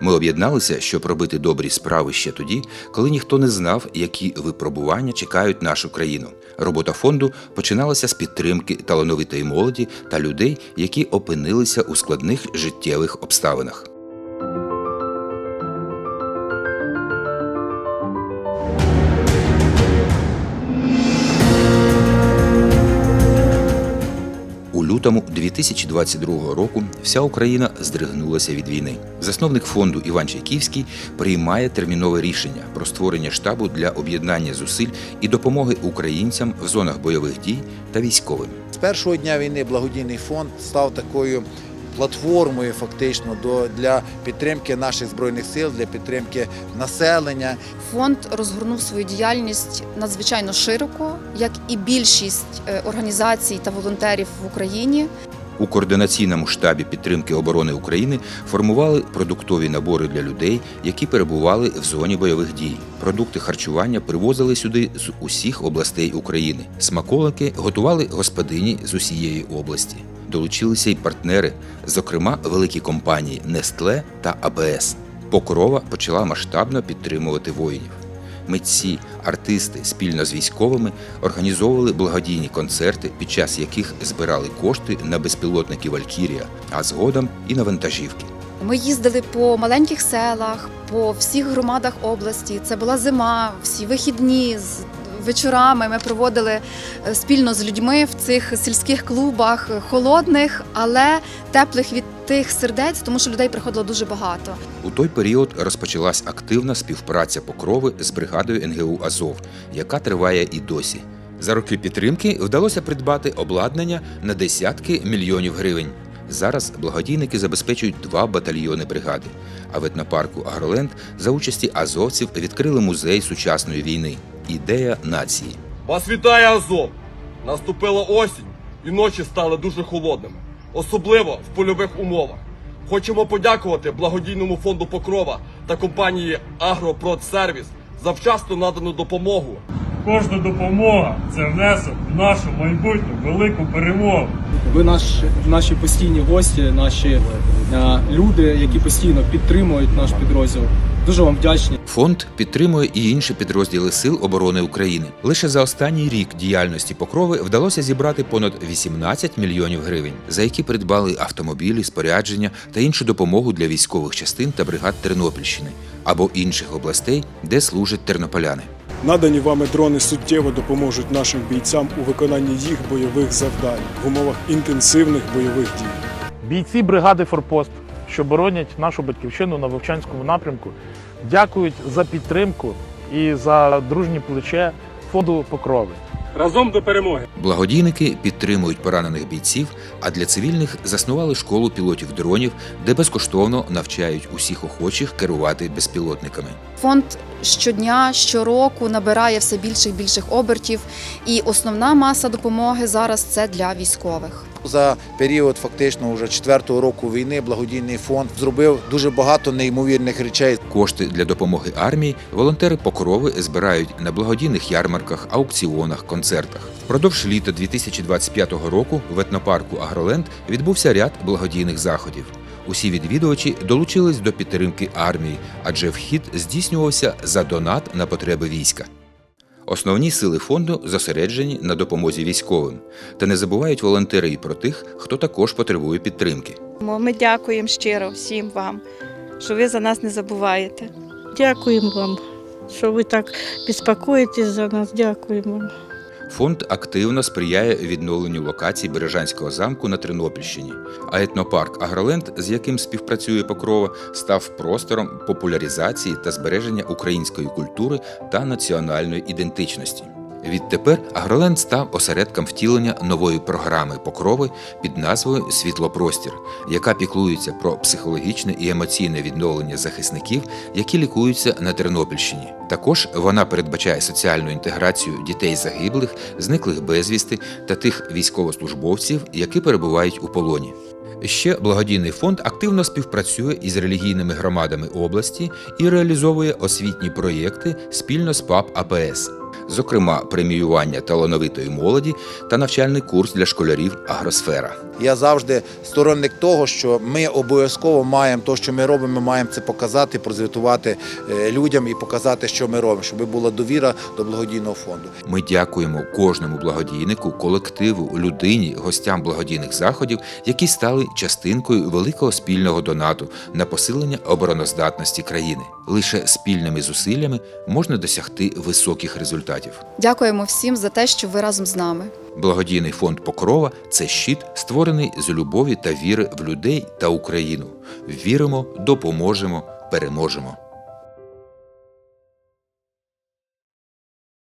Ми об'єдналися, щоб робити добрі справи ще тоді, коли ніхто не знав, які випробування чекають нашу країну. Робота фонду починалася з підтримки талановитої молоді та людей, які опинилися у складних життєвих обставинах. Лютому 2022 року вся Україна здригнулася від війни. Засновник фонду Іван Чайківський приймає термінове рішення про створення штабу для об'єднання зусиль і допомоги українцям в зонах бойових дій та військовим. З першого дня війни благодійний фонд став такою платформою фактично до, для підтримки наших збройних сил, для підтримки населення. Фонд розгорнув свою діяльність надзвичайно широко, як і більшість е, організацій та волонтерів в Україні. У координаційному штабі підтримки оборони України формували продуктові набори для людей, які перебували в зоні бойових дій. Продукти харчування привозили сюди з усіх областей України. Смаколики готували господині з усієї області. Долучилися й партнери, зокрема великі компанії Нестле та АБС. Покрова почала масштабно підтримувати воїнів. Митці, артисти спільно з військовими організовували благодійні концерти, під час яких збирали кошти на безпілотники Валькірія, а згодом і на вантажівки. Ми їздили по маленьких селах, по всіх громадах області. Це була зима, всі вихідні з вечорами. Ми проводили е, спільно з людьми в цих сільських клубах е, холодних, але теплих від тих сердець, тому що людей приходило дуже багато. У той період розпочалась активна співпраця Покрови з бригадою НГУ Азов, яка триває і досі. За роки підтримки вдалося придбати обладнання на десятки мільйонів гривень. Зараз благодійники забезпечують два батальйони бригади. А в етнопарку Агроленд за участі азовців відкрили музей сучасної війни. Ідея нації. Вас вітає Азов! Наступила осінь, і ночі стали дуже холодними, особливо в польових умовах. Хочемо подякувати благодійному фонду Покрова та компанії Агропродсервіс за вчасно надану допомогу. Кожна допомога це внесок в нашу майбутню велику перемогу. Ви наш, наші постійні гості, наші е, люди, які постійно підтримують наш підрозділ. Дуже вам вдячні. Фонд підтримує і інші підрозділи Сил оборони України. Лише за останній рік діяльності покрови вдалося зібрати понад 18 мільйонів гривень, за які придбали автомобілі, спорядження та іншу допомогу для військових частин та бригад Тернопільщини або інших областей, де служать тернополяни. Надані вами дрони суттєво допоможуть нашим бійцям у виконанні їх бойових завдань в умовах інтенсивних бойових дій. Бійці бригади Форпост, що боронять нашу батьківщину на Вовчанському напрямку, дякують за підтримку і за дружнє плече фонду Покрови. Разом до перемоги! Благодійники підтримують поранених бійців, а для цивільних заснували школу пілотів дронів, де безкоштовно навчають усіх охочих керувати безпілотниками. Фонд щодня, щороку набирає все більших більших обертів, і основна маса допомоги зараз це для військових. За період фактично вже четвертого року війни благодійний фонд зробив дуже багато неймовірних речей. Кошти для допомоги армії волонтери покрови збирають на благодійних ярмарках, аукціонах, концертах. Впродовж літа 2025 року в етнопарку Агроленд відбувся ряд благодійних заходів. Усі відвідувачі долучились до підтримки армії, адже вхід здійснювався за донат на потреби війська. Основні сили фонду зосереджені на допомозі військовим, та не забувають волонтери і про тих, хто також потребує підтримки. Ми дякуємо щиро всім вам, що ви за нас не забуваєте. Дякуємо вам, що ви так безпокоїтесь за нас. Дякуємо. Фонд активно сприяє відновленню локацій Бережанського замку на Тернопільщині, а етнопарк Агроленд, з яким співпрацює Покрова, став простором популяризації та збереження української культури та національної ідентичності. Відтепер Агроленд став осередком втілення нової програми покрови під назвою Світлопростір, яка піклується про психологічне і емоційне відновлення захисників, які лікуються на Тернопільщині. Також вона передбачає соціальну інтеграцію дітей загиблих, зниклих безвісти та тих військовослужбовців, які перебувають у полоні. Ще благодійний фонд активно співпрацює із релігійними громадами області і реалізовує освітні проєкти спільно з ПАП АПС. Зокрема преміювання талановитої молоді та навчальний курс для школярів Агросфера. Я завжди сторонник того, що ми обов'язково маємо те, що ми робимо, ми маємо це показати, прозвітувати е, людям і показати, що ми робимо, щоб була довіра до благодійного фонду. Ми дякуємо кожному благодійнику, колективу, людині, гостям благодійних заходів, які стали частинкою великого спільного донату на посилення обороноздатності країни. Лише спільними зусиллями можна досягти високих результатів. Дякуємо всім за те, що ви разом з нами. Благодійний фонд Покрова це щит, створений з любові та віри в людей та Україну. Віримо, допоможемо, переможемо.